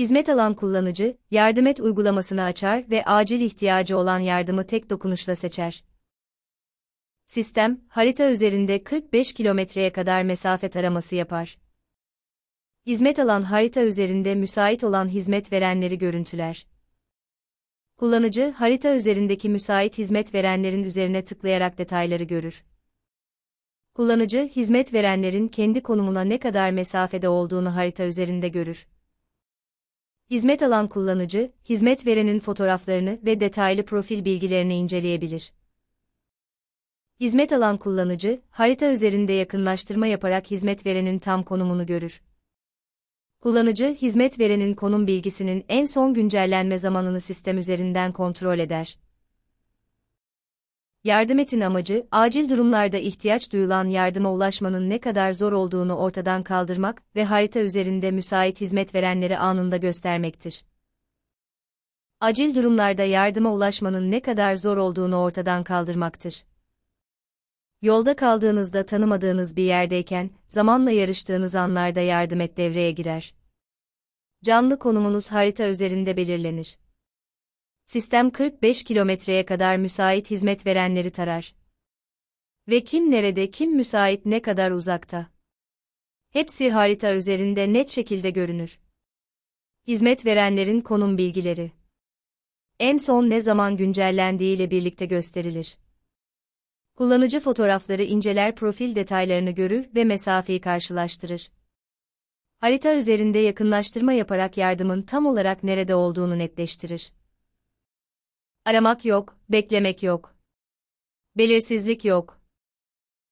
Hizmet alan kullanıcı, yardım et uygulamasını açar ve acil ihtiyacı olan yardımı tek dokunuşla seçer. Sistem, harita üzerinde 45 kilometreye kadar mesafe taraması yapar. Hizmet alan harita üzerinde müsait olan hizmet verenleri görüntüler. Kullanıcı, harita üzerindeki müsait hizmet verenlerin üzerine tıklayarak detayları görür. Kullanıcı, hizmet verenlerin kendi konumuna ne kadar mesafede olduğunu harita üzerinde görür. Hizmet alan kullanıcı, hizmet verenin fotoğraflarını ve detaylı profil bilgilerini inceleyebilir. Hizmet alan kullanıcı, harita üzerinde yakınlaştırma yaparak hizmet verenin tam konumunu görür. Kullanıcı, hizmet verenin konum bilgisinin en son güncellenme zamanını sistem üzerinden kontrol eder. Yardım etin amacı, acil durumlarda ihtiyaç duyulan yardıma ulaşmanın ne kadar zor olduğunu ortadan kaldırmak ve harita üzerinde müsait hizmet verenleri anında göstermektir. Acil durumlarda yardıma ulaşmanın ne kadar zor olduğunu ortadan kaldırmaktır. Yolda kaldığınızda tanımadığınız bir yerdeyken, zamanla yarıştığınız anlarda yardım et devreye girer. Canlı konumunuz harita üzerinde belirlenir. Sistem 45 kilometreye kadar müsait hizmet verenleri tarar. Ve kim nerede kim müsait ne kadar uzakta. Hepsi harita üzerinde net şekilde görünür. Hizmet verenlerin konum bilgileri. En son ne zaman güncellendiği ile birlikte gösterilir. Kullanıcı fotoğrafları inceler profil detaylarını görür ve mesafeyi karşılaştırır. Harita üzerinde yakınlaştırma yaparak yardımın tam olarak nerede olduğunu netleştirir. Aramak yok, beklemek yok. Belirsizlik yok.